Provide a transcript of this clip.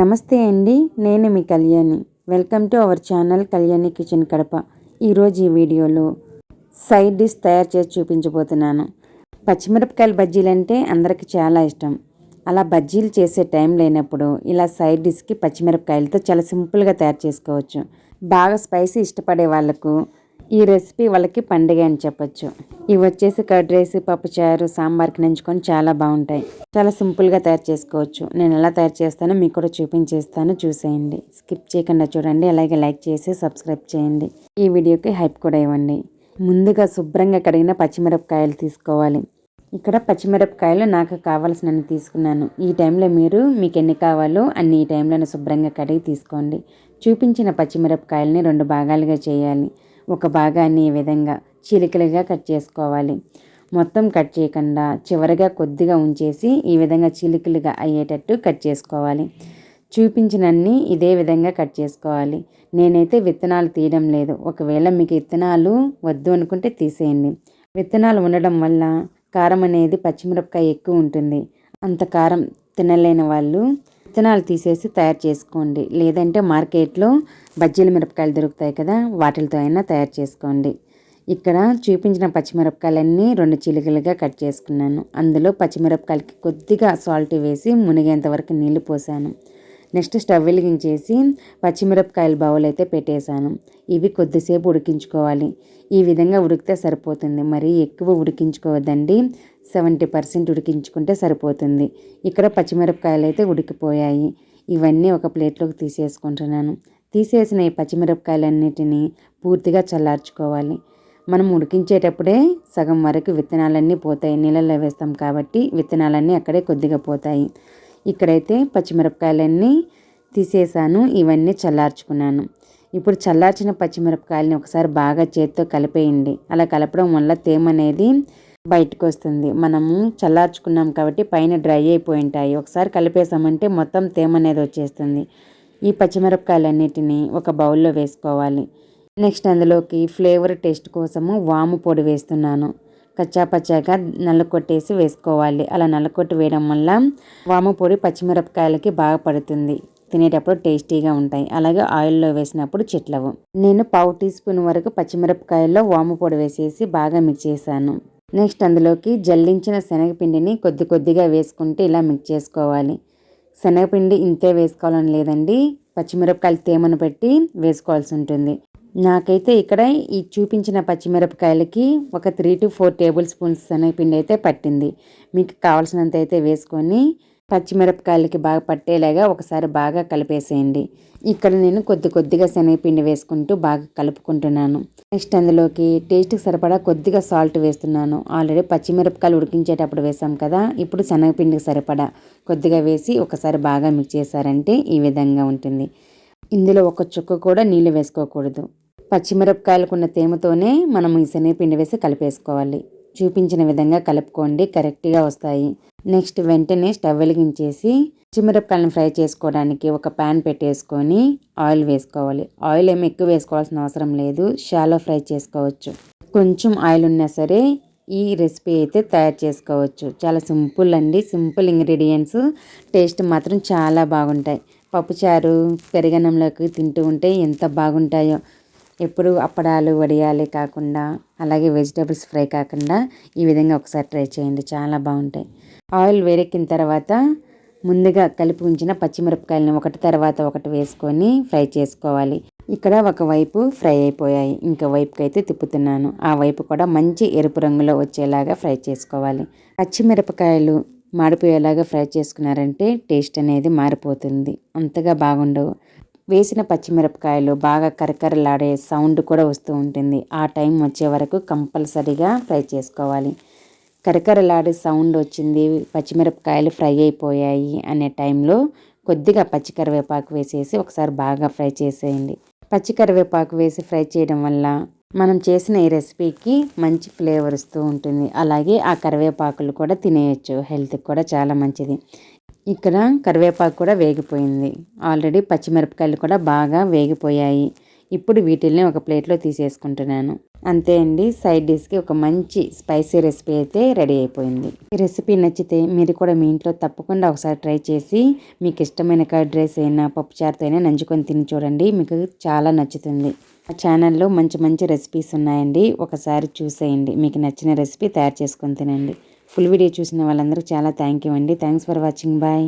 నమస్తే అండి నేను మీ Kalyani. Welcome to our channel Kalyani kitchen Kadapa. ఈరోజు ఈ వీడియోలో సైడ్ డిష్ తయారు చేసి చూపించబోతున్నాను. పచ్చిమిరపకాయల బజ్జీలు అంటే అందరికీ చాలా ఇష్టం. అలా బజ్జీలు చేసే టైం లేనప్పుడు ఇలా సైడ్ డిష్కి పచ్చిమిరపకాయలతో చాలా సింపుల్గా తయారు చేసుకోవచ్చు. బాగా స్పైసీ ఇష్టపడే వాళ్ళకు ఈ రెసిపీ వాళ్ళకి పండుగ అని చెప్పొచ్చు. ఇవి వచ్చేసి కర్డ్ రైస్ పప్పుచారు సాంబార్కి నంచుకొని చాలా బాగుంటాయి. చాలా సింపుల్గా తయారు చేసుకోవచ్చు. నేను ఎలా తయారు చేస్తానో మీకు కూడా చూపించేస్తాను. చూసేయండి. స్కిప్ చేయకుండా చూడండి. అలాగే లైక్ చేసి సబ్స్క్రైబ్ చేయండి. ఈ వీడియోకి హైప్ కూడా ఇవ్వండి. ముందుగా శుభ్రంగా కడిగిన పచ్చిమిరపకాయలు తీసుకోవాలి. ఇక్కడ పచ్చిమిరపకాయలు నాకు కావాల్సినన్ని తీసుకున్నాను. ఈ టైంలో మీరు మీకు ఎన్ని కావాలో అన్ని ఈ టైంలో శుభ్రంగా కడిగి తీసుకోండి. చూపించిన పచ్చిమిరపకాయలని రెండు భాగాలుగా చేయాలి. ఒక భాగాన్ని ఈ విధంగా చిలికలుగా కట్ చేసుకోవాలి. మొత్తం కట్ చేయకుండా చివరిగా కొద్దిగా ఉంచేసి ఈ విధంగా చిలికలుగా అయ్యేటట్టు కట్ చేసుకోవాలి. చూపించినన్ని ఇదే విధంగా కట్ చేసుకోవాలి. నేనైతే విత్తనాలు తీయడం లేదు. ఒకవేళ మీకు విత్తనాలు వద్దు అనుకుంటే తీసేయండి. విత్తనాలు ఉండడం వల్ల కారం అనేది పచ్చిమిరపకాయ ఎక్కువ ఉంటుంది. అంత కారం తినలేని వాళ్ళు విత్తనాలు తీసేసి తయారు చేసుకోండి. లేదంటే మార్కెట్లో బజ్జీల మిరపకాయలు దొరుకుతాయి కదా వాటితో అయినా తయారు చేసుకోండి. ఇక్కడ చూపించిన పచ్చిమిరపకాయలన్నీ రెండు చిలుకలుగా కట్ చేసుకున్నాను. అందులో పచ్చిమిరపకాయలకి కొద్దిగా సాల్ట్ వేసి మునిగేంత వరకు నీళ్ళు పోసాను. నెక్స్ట్ స్టవ్ వెలిగించేసి పచ్చిమిరపకాయల బౌల్ అయితే పెట్టేశాను. ఇవి కొద్దిసేపు ఉడికించుకోవాలి. ఈ విధంగా ఉడికితే సరిపోతుంది. మరి ఎక్కువ ఉడికించుకోవద్దండి. సెవెంటీ పర్సెంట్ ఉడికించుకుంటే సరిపోతుంది. ఇక్కడ పచ్చిమిరపకాయలు అయితే ఉడికిపోయాయి. ఇవన్నీ ఒక ప్లేట్లోకి తీసేసుకుంటున్నాను. తీసేసిన ఈ పచ్చిమిరపకాయలన్నిటినీ పూర్తిగా చల్లార్చుకోవాలి. మనం ఉడికించేటప్పుడే సగం వరకు విత్తనాలన్నీ పోతాయి. నీళ్ళల్లో వేస్తాం కాబట్టి విత్తనాలన్నీ అక్కడే కొద్దిగా పోతాయి. ఇక్కడైతే పచ్చిమిరపకాయలన్నీ తీసేసాను. ఇవన్నీ చల్లార్చుకున్నాను. ఇప్పుడు చల్లార్చిన పచ్చిమిరపకాయలని ఒకసారి బాగా చేత్తో కలిపేయండి. అలా కలపడం వల్ల తేమ అనేది బయటకు వస్తుంది మనము చల్లార్చుకున్నాం కాబట్టి పైన డ్రై అయిపోయి ఉంటాయి. ఒకసారి కలిపేసామంటే మొత్తం తేమ అనేది వచ్చేస్తుంది. ఈ పచ్చిమిరపకాయలన్నిటిని ఒక బౌల్లో వేసుకోవాలి. నెక్స్ట్ అందులోకి ఫ్లేవర్ టేస్ట్ కోసము వాము పొడి వేస్తున్నాను. కచ్చా పచ్చాగా నల్లకొట్టేసి వేసుకోవాలి. అలా నల్లకొట్టి వేయడం వల్ల వాము పొడి పచ్చిమిరపకాయలకి బాగా పడుతుంది. తినేటప్పుడు టేస్టీగా ఉంటాయి. అలాగే ఆయిల్లో వేసినప్పుడు చిట్లవు. నేను పావు టీ స్పూన్ వరకు పచ్చిమిరపకాయల్లో వాము పొడి వేసేసి బాగా మిక్స్ చేశాను. నెక్స్ట్ అందులోకి జల్లించిన శనగపిండిని కొద్ది కొద్దిగా వేసుకుంటే ఇలా మిక్స్ చేసుకోవాలి. శనగపిండి ఇంతే వేసుకోవాలని లేదండి. పచ్చిమిరపకాయలు తేమను పెట్టి వేసుకోవాల్సి ఉంటుంది. నాకైతే ఇక్కడ ఈ చూపించిన పచ్చిమిరపకాయలకి ఒక three to four tablespoons శనగపిండి అయితే పట్టింది. మీకు కావాల్సినంత అయితే వేసుకొని పచ్చిమిరపకాయలకి బాగా పట్టేలాగా ఒకసారి బాగా కలిపేసేయండి. ఇక్కడ నేను కొద్ది కొద్దిగా శనగపిండి వేసుకుంటూ బాగా కలుపుకుంటున్నాను. నెక్స్ట్ అందులోకి టేస్ట్కి సరిపడా కొద్దిగా సాల్ట్ వేస్తున్నాను. ఆల్రెడీ పచ్చిమిరపకాయలు ఉడికించేటప్పుడు వేసాం కదా ఇప్పుడు శనగపిండికి సరిపడా కొద్దిగా వేసి ఒకసారి బాగా మిక్స్ చేశారంటే ఈ విధంగా ఉంటుంది. ఇందులో ఒక చుక్క కూడా నీళ్ళు వేసుకోకూడదు. పచ్చిమిరపకాయలకున్న తేమతోనే మనం ఈ శనగపిండి వేసి కలిపేసుకోవాలి. చూపించిన విధంగా కలుపుకోండి కరెక్ట్గా వస్తాయి. నెక్స్ట్ వెంటనే స్టవ్ వెలిగించేసి పచ్చిమిరపకాయలను ఫ్రై చేసుకోవడానికి ఒక ప్యాన్ పెట్టేసుకొని ఆయిల్ వేసుకోవాలి. ఆయిల్ ఏమి ఎక్కువ వేసుకోవాల్సిన అవసరం లేదు షాలో ఫ్రై చేసుకోవచ్చు. కొంచెం ఆయిల్ ఉన్నా సరే ఈ రెసిపీ అయితే తయారు చేసుకోవచ్చు. చాలా సింపుల్ అండి. Simple ingredients. టేస్ట్ మాత్రం చాలా బాగుంటాయి. పప్పుచారు పెరగనంలోకి తింటూ ఉంటే ఎంత బాగుంటాయో. ఎప్పుడు అప్పడాలు వడియాలి కాకుండా అలాగే వెజిటేబుల్స్ ఫ్రై కాకుండా ఈ విధంగా ఒకసారి ట్రై చేయండి. చాలా బాగుంటాయి. ఆయిల్ వేడెక్కిన తర్వాత ముందుగా కలిపి ఉంచిన పచ్చిమిరపకాయలని ఒకటి తర్వాత ఒకటి వేసుకొని ఫ్రై చేసుకోవాలి. ఇక్కడ ఒకవైపు ఫ్రై అయిపోయాయి. ఇంకా వైపుకి అయితే తిప్పుతున్నాను. ఆ వైపు కూడా మంచి ఎరుపు రంగులో వచ్చేలాగా ఫ్రై చేసుకోవాలి. పచ్చిమిరపకాయలు మాడిపోయేలాగా ఫ్రై చేసుకున్నారంటే టేస్ట్ అనేది మారిపోతుంది. అంతగా బాగుండవు. వేసిన పచ్చిమిరపకాయలు బాగా కరకరలాడే సౌండ్ కూడా వస్తూ ఉంటుంది. ఆ టైం వచ్చే వరకు కంపల్సరీగా ఫ్రై చేసుకోవాలి. కరకరలాడే సౌండ్ వచ్చింది పచ్చిమిరపకాయలు ఫ్రై అయిపోయాయి అనే టైంలో కొద్దిగా పచ్చికరివేపాకు వేసేసి ఒకసారి బాగా ఫ్రై చేసేయండి. పచ్చికరివేపాకు వేసి ఫ్రై చేయడం వల్ల మనం చేసిన ఈ రెసిపీకి మంచి ఫ్లేవర్ వస్తూ ఉంటుంది. అలాగే ఆ కరివేపాకులు కూడా తినేయచ్చు హెల్త్కి కూడా చాలా మంచిది. ఇక్కడ కరివేపాకు కూడా వేగిపోయింది. ఆల్రెడీ పచ్చిమిరపకాయలు కూడా బాగా వేగిపోయాయి. ఇప్పుడు వీటిల్ని ఒక ప్లేట్లో తీసేసుకుంటున్నాను. అంతే అండి సైడ్ డిష్కి ఒక మంచి స్పైసీ రెసిపీ అయితే రెడీ అయిపోయింది. ఈ రెసిపీ నచ్చితే మీరు కూడా మీ ఇంట్లో తప్పకుండా ఒకసారి ట్రై చేసి మీకు ఇష్టమైన కర్డ్ రైస్ అయినా పప్పుచారుతో అయినా నంచుకొని తిని చూడండి. మీకు చాలా నచ్చుతుంది. ఆ ఛానల్లో మంచి మంచి రెసిపీస్ ఉన్నాయండి. ఒకసారి చూసేయండి. మీకు నచ్చిన రెసిపీ తయారు చేసుకొని తినండి. ఫుల్ వీడియో చూసిన వాళ్ళందరికీ చాలా థ్యాంక్ యూ అండి. Thanks for watching bye